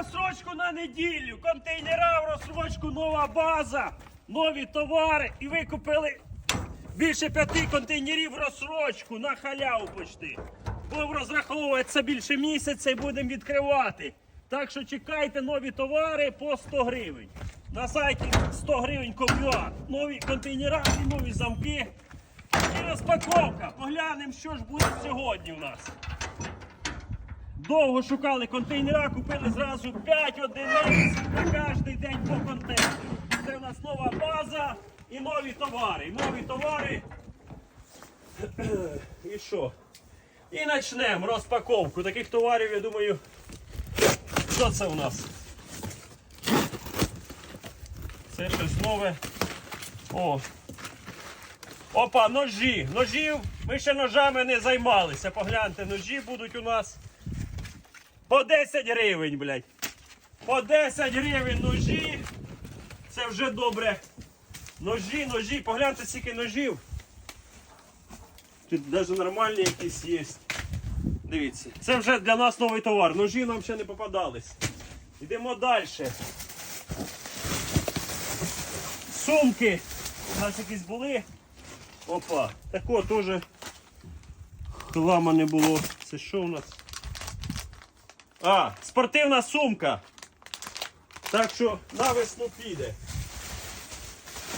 розсрочку на неділю, контейнера в розсрочку, нова база, нові товари. І ви купили більше п'яти контейнерів в розсрочку на халяву почти. Будемо розраховуватися більше місяця і будемо відкривати. Так що чекайте нові товари по 100 гривень. На сайті 100 гривень коп'я. Нові контейнера і нові замки. І розпаковка. Поглянемо, що ж буде сьогодні у нас. Довго шукали контейнера, купили зразу 5 одиниць на кожен день по контейнеру. Це у нас нова база і нові товари. Нові товари. І що? І почнемо розпаковку. Таких товарів, я думаю. Що це у нас? Це щось нове. О. Опа, ножі. Ножів. Ми ще ножами не займалися. Погляньте, ножі будуть у нас. По 10 гривень, блядь. По 10 гривень ножі. Це вже добре. Ножі, ножі, погляньте скільки ножів. Тут навіть нормальні якісь є. Дивіться. Це вже для нас новий товар. Ножі нам ще не попадались. Йдемо далі. Сумки. У нас якісь були. Опа. Тако теж хлама не було. Це що у нас? А, спортивна сумка. Так що на весну піде.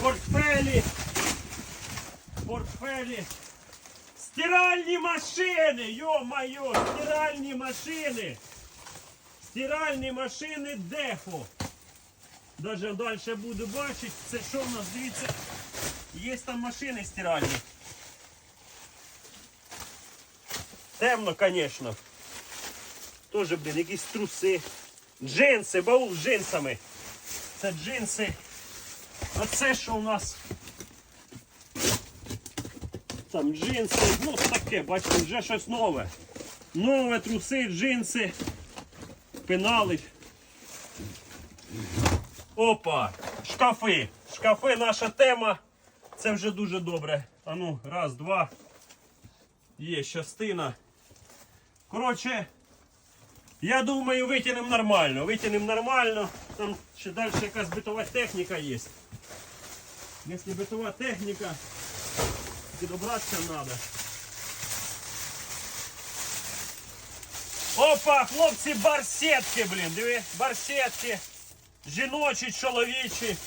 Портфелі. Портфелі. Стиральні машини! Йо-майо! Стиральні машини! Стиральні машини Дефо. Даже далі буду бачити. Це що в нас? Дивіться. Є там машини стиральні. Темно, звісно. Тоже, блін, якісь труси. Джинси, баул з джинсами. Це джинси. А це що у нас? Там джинси, ну таке, бачите, вже щось нове. Нове труси, джинси, пенали. Опа! Шкафи. Шкафи наша тема. Це вже дуже добре. А ну, раз, два. Є частина. Коротше, я думаю, витягнемо нормально. Витягнемо нормально. Там ще далі якась битова техніка є. Якщо битова техніка, підобратися треба. Опа, хлопці, барсетки, блін, диви, барсетки. Жіночі, чоловічі.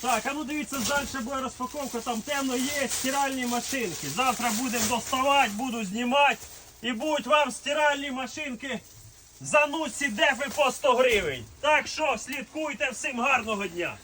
Так, а ну дивіться, далі буде розпаковка, там темно є стиральні машинки. Завтра будемо доставати, буду знімати. І будуть вам стиральні машинки за нуці дефи по 100 гривень. Так що слідкуйте, всім гарного дня.